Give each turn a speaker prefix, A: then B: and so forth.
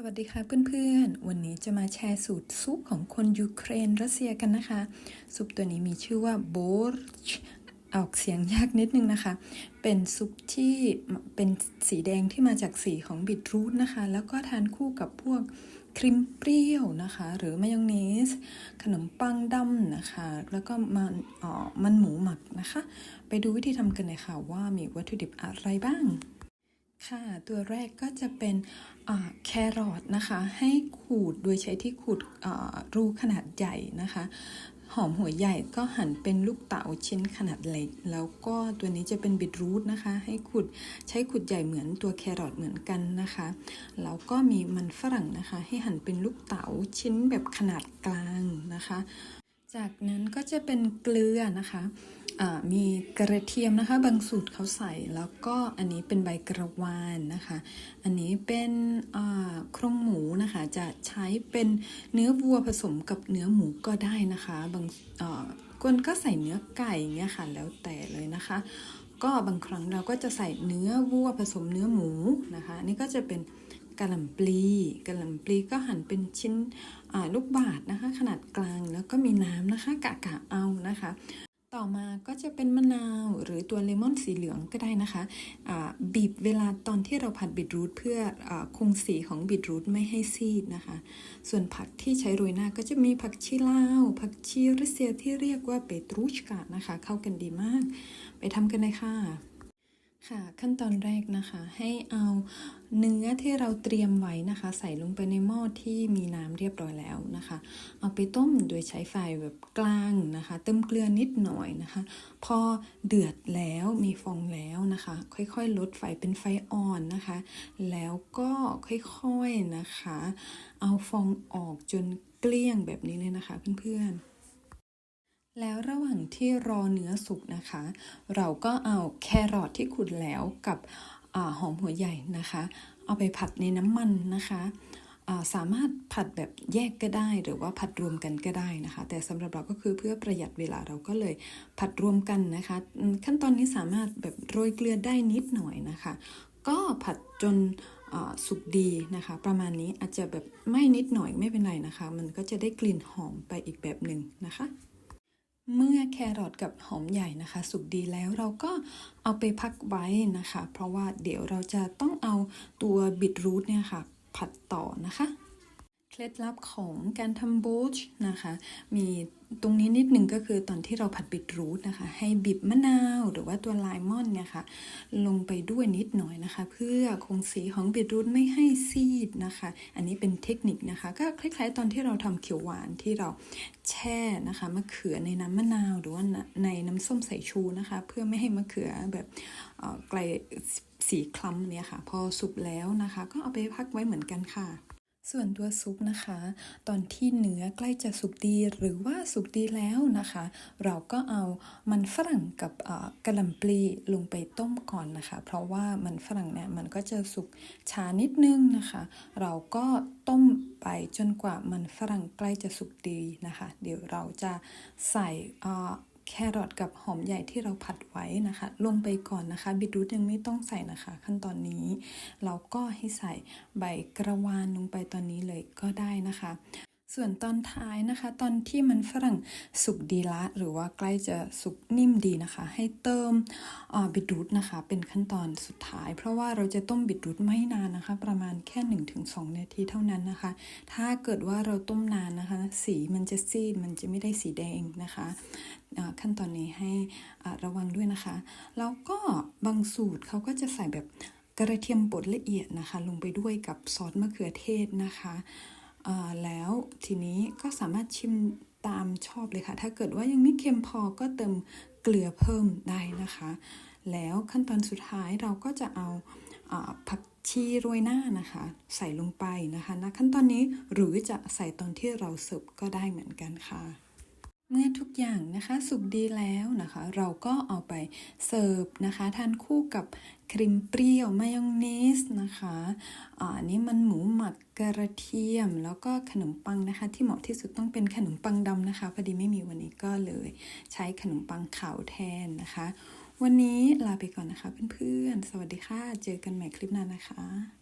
A: สวัสดีค่ะเพื่อนๆ วันนี้จะมาแชร์สูตรซุปของคนยูเครนรัสเซียกันนะคะ ซุปตัวนี้มีชื่อว่าโบรชออกเสียงยากนิดนึงนะคะ เป็นซุปที่เป็นสีแดงที่มาจากสีของบิทรูทนะคะ แล้วก็ทานคู่กับพวกครีมเปรี้ยวนะคะ หรือมายองเนส ขนมปังดำนะคะ แล้วก็มันอ๋อมันหมูหมักนะคะ ไปดูวิธีทำกันเลยค่ะว่ามีวัตถุดิบอะไรบ้าง ค่ะ ตัวแรกก็จะเป็นแครอทนะคะ ให้ขูดโดยใช้ที่ขูดรูขนาดใหญ่นะคะ หอมหัวใหญ่ก็หั่นเป็นลูกเต๋าชิ้นขนาดเล็ก แล้วก็ตัวนี้จะเป็นบิทรูทนะคะ ให้ขุดใช้ขุดใหญ่เหมือนตัวแครอทเหมือนกันนะคะ แล้วก็มีมันฝรั่งนะคะ ให้หั่นเป็นลูกเต๋าชิ้นแบบขนาดกลางนะคะ จากนั้นก็จะเป็นเกลือนะคะ มีกระเทียมนะคะ บางสูตรเขาใส่แล้วก็อันนี้เป็นใบกระวานนะคะ อันนี้เป็นโครงหมูนะคะ จะใช้เป็นเนื้อวัวผสมกับเนื้อหมูก็ได้นะคะ บางคนก็ใส่เนื้อไก่เงี้ยค่ะแล้วแต่เลยนะคะ ก็บางครั้งเราก็จะใส่เนื้อวัวผสมเนื้อหมูนะคะนี่ก็จะเป็นกระหล่ำปลีกระหล่ำปลีก็หั่นเป็นชิ้นลูกบาศนะคะ ขนาดกลางแล้วก็มีน้ำนะคะ กะกะเอานะคะ ต่อมาก็จะเป็นมะนาวหรือตัวเลมอนสีเหลืองก็ได้นะคะะบีบเวลาตอนที่เราผัดบีทรูทเพื่ออคงสีของบีทรูทไม่ให้ซีดนะคะ ส่วนผักที่ใช้โรยหน้าก็จะมีผักชีลาว ผักชีรัสเซียที่เรียกว่าเปตรูชกานะคะ เข้ากันดีมาก ไปทำกันเลยค่ะ ค่ะขั้นตอนแรกนะคะให้เอาเนื้อที่เราเตรียมไว้นะคะ ใส่ลงไปในหม้อที่มีน้ำเรียบร้อยแล้วนะคะ เอาไปต้มโดยใช้ไฟแบบกลางนะคะ เติมเกลือนิดหน่อยนะคะ พอเดือดแล้วมีฟองแล้วนะคะ ค่อยๆ ลดไฟเป็นไฟอ่อนนะคะ แล้วก็ค่อยๆนะคะ เอาฟองออกจนเกลี้ยงแบบนี้เลยนะคะเพื่อนๆ แล้วระหว่างที่รอเนื้อสุกนะคะ เราก็เอาแครอทที่ขุดแล้วกับอหอมหัวใหญ่นะคะ เอาไปผัดในน้ำมันนะคะสามารถผัดแบบแยกก็ได้หรือว่าผัดรวมกันก็ได้นะคะ แต่สำหรับเราก็คือเพื่อประหยัดเวลาเราก็เลยผัดรวมกันนะคะ ขั้นตอนนี้สามารถแบบโรยเกลือได้นิดหน่อยนะคะ ก็ผัดจนสุกดีนะคะ ประมาณนี้อาจจะแบบไม่นิดหน่อยไม่เป็นไรนะคะ มันก็จะได้กลิ่นหอมไปอีกแบบหนึ่งนะคะ เมื่อแครอทกับหอมใหญ่นะคะ สุกดีแล้วเราก็เอาไปพักไว้นะคะ เพราะว่าเดี๋ยวเราจะต้องเอาตัวบิดรูทเนี่ยค่ะ ผัดต่อนะคะ ล็ดลับของการทำบูชนะคะ มีตรงนี้นิดหนึ่งก็คือตอนที่เราผัดบิดรูทนะคะ ให้บีบมะนาวหรือว่าตัวไลมอนเนี่ยค่ะลงไปด้วยนิดหน่อยนะคะ เพื่อคงสีของบิดรูทไม่ให้ซีดนะคะ อันนี้เป็นเทคนิคนะคะ ก็คล้ายๆ ตอนที่เราทำเขียวหวานที่เราแช่นะคะมะเขือในน้ำมะนาวหรือว่าในน้ำส้มสายชูนะคะ เพื่อไม่ให้มะเขือแบบไกลสีคล้ำเนี่ยค่ะ พอสุกแล้วนะคะ ก็เอาไปพักไว้เหมือนกันค่ะ ส่วนตัวซุปนะคะ ตอนที่เนื้อใกล้จะสุกดีหรือว่าสุกดีแล้วนะคะ เราก็เอามันฝรั่งกับกระหล่ำปลีลงไปต้มก่อนนะคะ เพราะว่ามันฝรั่งเนี่ยมันก็จะสุกช้านิดนึงนะคะ เราก็ต้มไปจนกว่ามันฝรั่งใกล้จะสุกดีนะคะ เดี๋ยวเราจะใส่ แครอทกับหอมใหญ่ที่เราผัดไว้นะคะ ลงไปก่อนนะคะบิดรูทยังไม่ต้องใส่นะคะ ขั้นตอนนี้ เราก็ให้ใส่ใบกระวานลงไปตอนนี้เลยก็ได้นะคะ ส่วนตอนท้ายนะคะ ตอนที่มันฝรั่งสุกดีละ หรือว่าใกล้จะสุกนิ่มดีนะคะ ให้เติมบิดรูทนะคะ เป็นขั้นตอนสุดท้าย เพราะว่าเราจะต้มบิดรูทไม่นานนะคะ ประมาณแค่ 1-2 นาทีเท่านั้นนะคะ ถ้าเกิดว่าเราต้มนานนะคะ สีมันจะซีดมันจะไม่ได้สีแดงนะคะขั้นตอนนี้ให้ระวังด้วยนะคะ แล้วก็บางสูตรเขาก็จะใส่แบบกระเทียมบดละเอียดนะคะ ลงไปด้วยกับซอสมะเขือเทศนะคะ แล้วทีนี้ก็สามารถชิมตามชอบเลยค่ะ ถ้าเกิดว่ายังไม่เค็มพอก็เติมเกลือเพิ่มได้นะคะ แล้วขั้นตอนสุดท้ายเราก็จะเอาผักชีโรยหน้านะคะ ใส่ลงไปนะคะณขั้นตอนนี้หรือจะใส่ตอนที่เราเสิร์ฟก็ได้เหมือนกันค่ะ เมื่อทุกอย่างนะคะสุกดีแล้วนะคะ เราก็เอาไปเสิร์ฟนะคะทานคู่กับครีมเปรี้ยวมายองเนสนะคะอันนี้มันหมูหมักกระเทียม แล้วก็ขนมปังนะคะ ที่เหมาะที่สุดต้องเป็นขนมปังดำนะคะพอดีไม่มีวันนี้ก็เลย ใช้ขนมปังขาวแทนนะคะ วันนี้ลาไปก่อนนะคะเพื่อนๆ สวัสดีค่ะ เจอกันใหม่คลิปหน้านะคะ